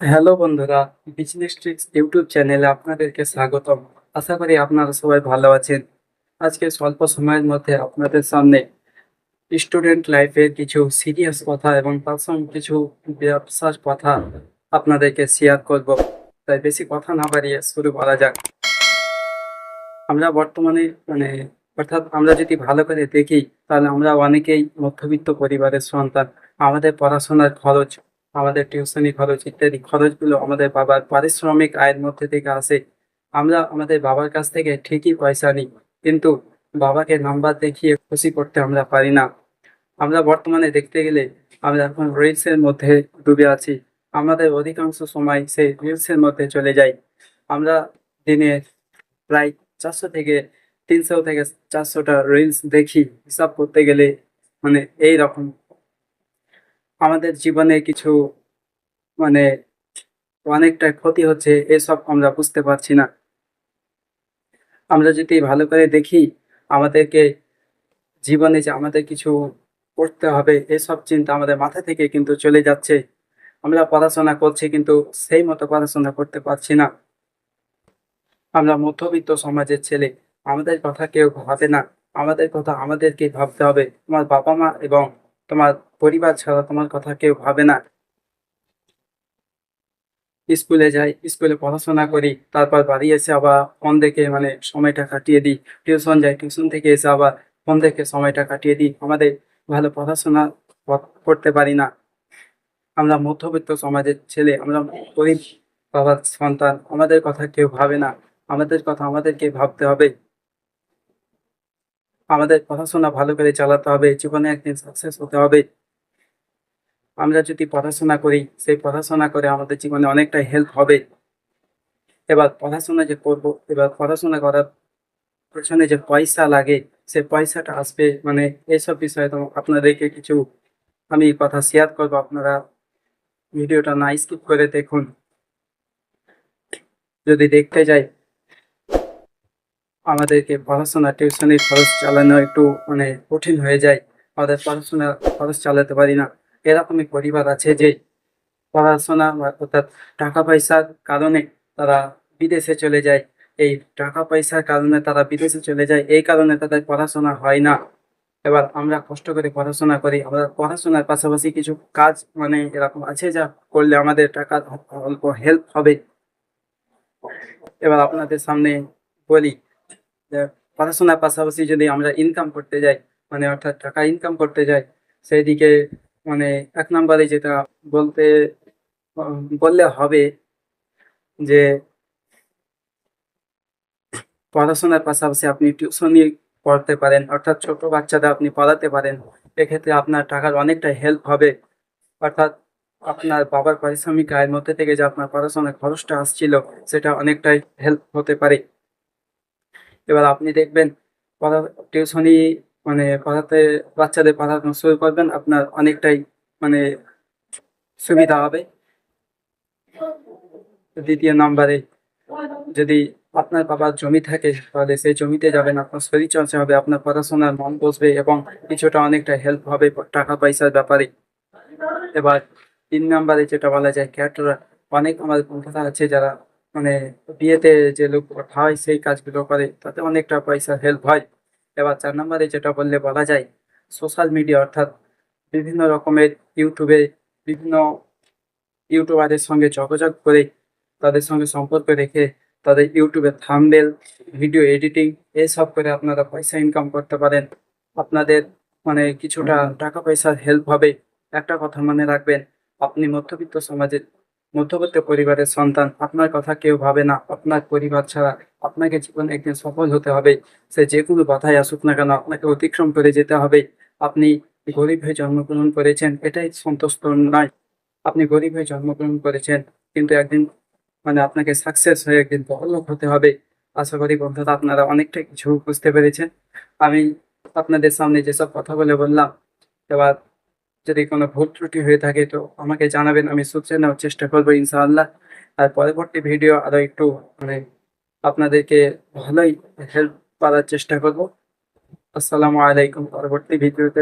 Hello বন্ধুরা, business tricks YouTube চ্যানেলে আপনাদেরকে স্বাগতম। আশা করি আপনারা সবাই ভালো আছেন। আজকে স্বল্প সময়ের মধ্যে আপনাদের সামনে স্টুডেন্ট লাইফের কিছু সিরিয়াস কথা এবং তার সঙ্গে কিছু ব্যবসার কথা আপনাদেরকে শেয়ার করব। তাই বেশি কথা না বাড়িয়ে শুরু করা যাক। আমরা বর্তমানে মানে অর্থাৎ আমরা যদি ভালো করে দেখি, তাহলে আমরা অনেকেই মধ্যবিত্ত পরিবারের সন্তান। আমাদের পড়াশোনার খরচ আমাদের টিউশনি খরচ ইত্যাদি খরচগুলো আমাদের বাবার পারিশ্রমিক আয়ের মধ্যে থেকে আসে। আমরা আমাদের বাবার কাছ থেকে ঠিকই পয়সা নিই, কিন্তু বাবাকে নাম্বার দেখিয়ে খুশি করতে আমরা পারি না। আমরা বর্তমানে দেখতে গেলে আমরা এখন রিলসের মধ্যে ডুবে আছি। আমাদের অধিকাংশ সময় সেই রিলসের মধ্যে চলে যাই আমরা দিনে প্রায় চারশো থেকে তিনশো থেকে চারশোটা রিলস দেখি। হিসাব করতে গেলে মানে এই রকম আমাদের জীবনে কিছু মানে অনেকটা ক্ষতি হচ্ছে, এসব আমরা বুঝতে পারছি না। আমরা যদি ভালো করে দেখি, আমাদেরকে জীবনে যে আমাদের কিছু করতে হবে, এসব চিন্তা আমাদের মাথা থেকে কিন্তু চলে যাচ্ছে। আমরা পড়াশোনা করছি কিন্তু সেই মতো পড়াশোনা করতে পারছি না। আমরা মধ্যবিত্ত সমাজের ছেলে, আমাদের কথা কেউ ভাবে না। আমাদের কথা আমাদেরকে ভাবতে হবে। আমার বাবা মা এবং তোমার পরিবার ছাড়া তোমার কথা কেউ ভাবে না। স্কুলে যাই, স্কুলে পড়াশোনা করি, তারপর বাড়ি এসে আবার ফোন দেখে মানে সময়টা কাটিয়ে দিই। টিউশন যাই, টিউশন থেকে এসে আবার ফোন দেখে সময়টা কাটিয়ে দিই। আমাদের ভালো পড়াশোনা করতে পারি না। আমরা মধ্যবিত্ত সমাজের ছেলে, আমরা গরিব বাবার সন্তান, আমাদের কথা কেউ ভাবে না। আমাদের কথা আমাদেরকে ভাবতে হবে। আমাদের পড়াশোনা ভালো করে চালাতে হবে, জীবনে একদিন সাকসেস হতে হবে। আমরা যদি পড়াশোনা করি, সেই পড়াশোনা করে আমাদের জীবনে অনেকটাই হেল্প হবে। এবার পড়াশোনা যে করব, এবার পড়াশোনা করার পেছনে যে পয়সা লাগে, সে পয়সাটা আসবে মানে এইসব বিষয়ে তো আপনাদেরকে কিছু আমি কথা শেয়ার করব, আপনারা ভিডিওটা না স্কিপ করে দেখুন। যদি দেখতে যাই আমাদেরকে পড়াশোনা, টিউশনের খরচ চালানো একটু মানে কঠিন হয়ে যায়। আমাদের পড়াশোনা খরচ চালাতে পারি না। এরকমই পরিবার আছে যে পড়াশোনা অর্থাৎ টাকা পয়সার কারণে তারা বিদেশে চলে যায়। এই টাকা পয়সার কারণে তারা বিদেশে চলে যায়, এই কারণে তাদের পড়াশোনা হয় না। এবার আমরা কষ্ট করে পড়াশোনা করি। আমরা পড়াশোনার পাশাপাশি কিছু কাজ মানে এরকম আছে যা করলে আমাদের টাকার অল্প হেল্প হবে। এবার আপনাদের সামনে বলি পড়াশোনার পাশাপাশি যদি আমরা ইনকাম করতে যাই মানে অর্থাৎ টাকা ইনকাম করতে যাই সেই দিকে মানে এক নম্বরে যেটা বলতে, বললে হবে যে পড়াশোনার পাশাপাশি আপনি টিউশনি পড়তে পারেন, অর্থাৎ ছোট বাচ্চাদের আপনি পড়াতে পারেন। এক্ষেত্রে আপনার টাকার অনেকটা হেল্প হবে। অর্থাৎ আপনার বাবার পারিশ্রমিক আয়ের মধ্যে থেকে যে আপনার পড়াশোনার খরচটা আসছিল, সেটা অনেকটাই হেল্প হতে পারে। এবার আপনি দেখবেন পড়া টিউশনি মানে পড়াতে, বাচ্চাদের পড়ানো শুরু করবেন, আপনার অনেকটাই মানে সুবিধা হবে। দ্বিতীয় নম্বরে যদি আপনার বাবার জমি থাকে, তাহলে সেই জমিতে যাবেন, আপনার শরীর চর্চা হবে, আপনার পড়াশোনার মন বসবে এবং কিছুটা অনেকটা হেল্প হবে টাকা পয়সার ব্যাপারে। এবার তিন নম্বরে যেটা বলা যায় ক্যাটারার অনেক আমার বন্ধুরা আছে যারা মানে বিয়েতে যে লোক হয় সেই কাজগুলো করে, তাতে অনেকটা পয়সা হেল্প হয়। এবার চার নম্বরে যেটা বললে বলা যায় সোশ্যাল মিডিয়া অর্থাৎ বিভিন্ন রকমের ইউটিউবে বিভিন্ন ইউটিউবারের সঙ্গে যোগাযোগ করে তাদের সঙ্গে সম্পর্ক রেখে তাদের ইউটিউবে থাম্বনেল ভিডিও এডিটিং এসব করে আপনারা পয়সা ইনকাম করতে পারেন। আপনাদের মানে কিছুটা টাকা পয়সার হেল্প হবে। একটা কথা মনে রাখবেন, আপনি মধ্যবিত্ত সমাজের মধ্যবিত্ত পরিবারের সন্তান, আপনার কথা কেউ ভাবে না। আপনার পরিবার ছাড়া আপনাকে জীবনে একদিন সফল হতে হবে। সে যে কোনো বাধায় আসুক না কেন, আপনাকে অতিক্রম করে যেতে হবে। আপনি গরিব হয়ে জন্মগ্রহণ করেছেন, এটাই সন্তুষ্ট নয়। আপনি গরিব হয়ে জন্মগ্রহণ করেছেন, কিন্তু একদিন মানে আপনাকে সাকসেস হয়ে একদিন বড়লোক হতে হবে। আশা করি বন্ধুরা, আপনারা অনেকটা কিছু বুঝতে পেরেছেন। আমি আপনাদের সামনে যেসব কথা বলে বললাম, এবার যদি কোনো ভুল ত্রুটি হয়ে থাকে তো আমাকে জানাবেন, আমি সুচে নেওয়ার চেষ্টা করব ইনশাআল্লাহ। আর পরবর্তী ভিডিও আরও একটু মানে আপনাদেরকে ভালোই হেল্প করার চেষ্টা করব। আসসালামু আলাইকুম, পরবর্তী ভিডিওতে